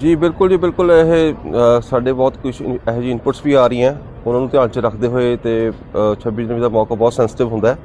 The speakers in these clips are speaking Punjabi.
ਜੀ ਬਿਲਕੁਲ ਜੀ ਬਿਲਕੁਲ ਇਹ ਸਾਡੇ ਬਹੁਤ ਕੁਝ ਇਹੋ ਜਿਹੀ ਇਨਪੁਟਸ ਵੀ ਆ ਰਹੀਆਂ। ਉਹਨਾਂ ਨੂੰ ਧਿਆਨ 'ਚ ਰੱਖਦੇ ਹੋਏ ਤੇ ਅ, 26 ਜਨਵਰੀ ਦਾ ਮੌਕਾ ਬਹੁਤ ਸੈਂਸਿਟਿਵ ਹੁੰਦਾ ਹੈ।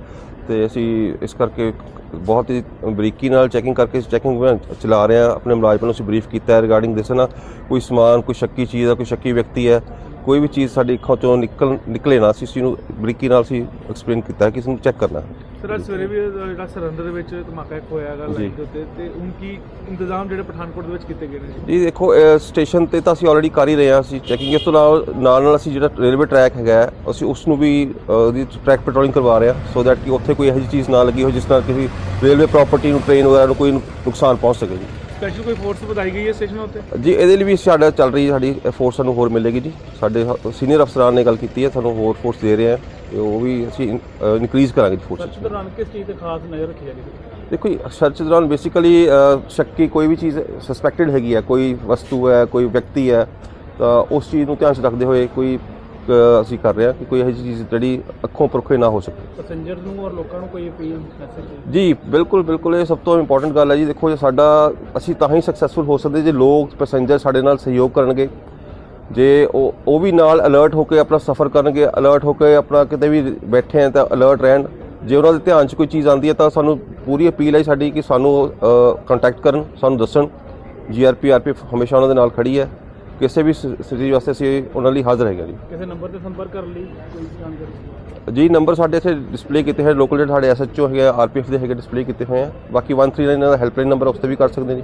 ਤੇ ਅਸੀਂ ਇਸ ਕਰਕੇ ਬਹੁਤ ਹੀ ਬਰੀਕੀ ਨਾਲ ਚੈਕਿੰਗ ਕਰਕੇ ਚੈਕਿੰਗ ਚਲਾ ਰਹੇ ਹਾਂ। ਆਪਣੇ ਮੁਲਾਜ਼ਮਾਂ ਨੂੰ ਅਸੀਂ ਬਰੀਫ ਕੀਤਾ ਹੈ ਰਿਗਾਰਡਿੰਗ ਦਿਸ ਨਾ। ਕੋਈ ਸਮਾਨ ਕੋਈ ਸ਼ੱਕੀ ਚੀਜ਼ ਹੈ ਕੋਈ ਸ਼ੱਕੀ ਵਿਅਕਤੀ ਹੈ ਕੋਈ ਵੀ ਚੀਜ਼ ਸਾਡੀ ਅੱਖਾਂ ਚੋਂ ਨਿਕਲ ਨਿਕਲੇ ਨਾ ਅਸੀਂ ਇਸ ਨੂੰ ਬਰੀਕੀ ਨਾਲ ਅਸੀਂ ਐਕਸਪਲੇਨ ਕੀਤਾ ਕਿ ਇਸ ਨੂੰ ਚੈੱਕ ਕਰਨਾ ਸਰ ਅੱਜ ਸਵੇਰੇ ਵੀ ਜਿਹੜਾ ਸਰਹੰਦ ਦੇ ਵਿੱਚ ਧਮਾਕਾ ਇੱਕ ਹੋਇਆ ਹੈਗਾ। ਲਾਈਨ ਦੇ ਉੱਤੇ ਤੇ ਹੁਣ ਕੀ ਇੰਤਜ਼ਾਮ ਜਿਹੜੇ ਪਠਾਨਕੋਟ ਦੇ ਵਿੱਚ ਕੀਤੇ ਗਏ ਨੇ ਜੀ? ਦੇਖੋ ਸਟੇਸ਼ਨ ਤੇ ਤਾਂ ਅਸੀਂ ਆਲਰੇਡੀ ਕਰ ਹੀ ਰਹੇ ਹਾਂ ਅਸੀਂ ਚੈਕਿੰਗ ਇਸ ਤੋਂ ਨਾਲ ਨਾਲ ਨਾਲ ਅਸੀਂ ਜਿਹੜਾ ਰੇਲਵੇ ਟਰੈਕ ਹੈਗਾ ਅਸੀਂ ਉਸ ਨੂੰ ਵੀ ਉਹਦੀ ਟਰੈਕ ਪੈਟਰੋਲਿੰਗ ਕਰਵਾ ਰਹੇ ਹਾਂ ਸੋ ਦੈਟ ਕਿ ਉੱਥੇ ਕੋਈ ਇਹੋ ਜਿਹੀ ਚੀਜ਼ ਨਾ ਲੱਗੀ ਹੋ ਜਿਸ ਨਾਲ ਕਿਸੇ ਰੇਲਵੇ ਪ੍ਰਾਪਰਟੀ ਨੂੰ ਟ੍ਰੇਨ ਵਗੈਰਾ ਨੂੰ ਕੋਈ ਨੁਕਸਾਨ ਪਹੁੰਚ ਸਕੇ ਜੀ। ਸਪੈਸ਼ਲ ਕੋਈ ਫੋਰਸ ਵਧਾਈ ਗਈ ਹੈ ਸਟੇਸ਼ਨ ਉੱਤੇ? ਜੀ ਇਹਦੇ ਲਈ ਵੀ ਸਾਡਾ ਚੱਲ ਰਹੀ ਹੈ ਸਾਡੀ ਫੋਰਸ ਸਾਨੂੰ ਹੋਰ ਮਿਲੇਗੀ ਜੀ। ਸਾਡੇ ਸੀਨੀਅਰ ਅਫਸਰਾਂ ਨੇ ਗੱਲ ਕੀਤੀ ਹੈ ਸਾਨੂੰ ਹੋਰ ਫੋਰਸ ਦੇ ਰਹੇ ਆ ਤੇ ਉਹ ਵੀ ਅਸੀਂ ਇਨਕਰੀਜ਼ ਕਰਾਂਗੇ ਜੀ ਫੋਰਸ ਸਰਚ ਦੌਰਾਨ ਕਿਸ ਚੀਜ਼ ਤੇ ਖਾਸ ਨਜ਼ਰ ਰੱਖੀ ਜਾਏਗੀ ਦੇਖੋ ਜੀ ਸਰਚ ਦੌਰਾਨ ਬੇਸਿਕਲੀ ਸ਼ੱਕੀ ਕੋਈ ਵੀ ਚੀਜ਼ ਸਸਪੈਕਟਡ ਹੈਗੀ ਹੈ ਕੋਈ ਵਸਤੂ ਹੈ ਕੋਈ ਵਿਅਕਤੀ ਹੈ ਤਾਂ ਉਸ ਚੀਜ਼ ਨੂੰ ਧਿਆਨ 'ਚ ਰੱਖਦੇ ਹੋਏ ਕੋਈ ਅ, ਅਸੀਂ ਕਰ ਰਹੇ ਹਾਂ ਕਿ ਕੋਈ ਇਹੋ ਜਿਹੀ ਚੀਜ਼ ਜਿਹੜੀ ਅੱਖੋਂ ਪਰਖੇ ਨਾ ਹੋ ਸਕੇ। ਪੈਸੇਂਜਰ ਨੂੰ ਔਰ ਲੋਕਾਂ ਨੂੰ ਕੋਈ ਅਪੀਲ ਮੈਸੇਜ ਜੀ ਬਿਲਕੁਲ ਬਿਲਕੁਲ ਇਹ ਸਭ ਤੋਂ ਇੰਪੋਰਟੈਂਟ ਗੱਲ ਹੈ ਜੀ। ਦੇਖੋ ਜੇ ਸਾਡਾ ਅਸੀਂ ਤਾਂ ਹੀ ਸਕਸੈਸਫੁਲ ਹੋ ਸਕਦੇ ਜੇ ਲੋਕ ਪੈਸੇਂਜਰ ਸਾਡੇ ਨਾਲ ਸਹਿਯੋਗ ਕਰਨਗੇ। ਜੇ ਉਹ ਉਹ ਵੀ ਨਾਲ ਅਲਰਟ ਹੋ ਕੇ ਆਪਣਾ ਸਫ਼ਰ ਕਰਨਗੇ ਅਲਰਟ ਹੋ ਕੇ ਆਪਣਾ ਕਿਤੇ ਵੀ ਬੈਠੇ ਆ ਤਾਂ ਅਲਰਟ ਰਹਿਣ। ਜੇ ਉਹਨਾਂ ਦੇ ਧਿਆਨ 'ਚ ਕੋਈ ਚੀਜ਼ ਆਉਂਦੀ ਹੈ ਤਾਂ ਸਾਨੂੰ ਪੂਰੀ ਅਪੀਲ ਹੈ ਸਾਡੀ ਕਿ ਸਾਨੂੰ ਕੰਟੈਕਟ ਕਰਨ ਸਾਨੂੰ ਦੱਸਣ। ਜੀਆਰਪੀ ਆਰਪੀਐਫ ਹਮੇਸ਼ਾ ਉਹਨਾਂ ਦੇ ਨਾਲ ਖੜੀ ਹੈ। ਕਿਸੇ ਵੀ ਸਥਿਤੀ ਵਾਸਤੇ ਅਸੀਂ ਉਹਨਾਂ ਲਈ ਹਾਜ਼ਰ ਹੈਗੇ ਜੀ। ਕਿਸੇ ਨੰਬਰ ਤੇ ਸੰਪਰਕ ਕਰਨ ਲਈ ਕੋਈ ਜਾਣਕਾਰੀ ਜੀ ਨੰਬਰ ਸਾਡੇ ਇੱਥੇ ਡਿਸਪਲੇ ਕੀਤੇ ਹੋਏ ਲੋਕਲ ਜਿਹੜੇ ਸਾਡੇ ਐਸਐਚਓ ਹੈਗੇ ਆਰਪੀਐਫ ਦੇ ਹੈਗੇ ਡਿਸਪਲੇ ਕੀਤੇ ਹੋਏ ਆ। ਬਾਕੀ 139 ਦਾ ਹੈਲਪਲਾਈਨ ਨੰਬਰ ਉਸ ਤੇ ਵੀ ਕਰ ਸਕਦੇ ਜੀ।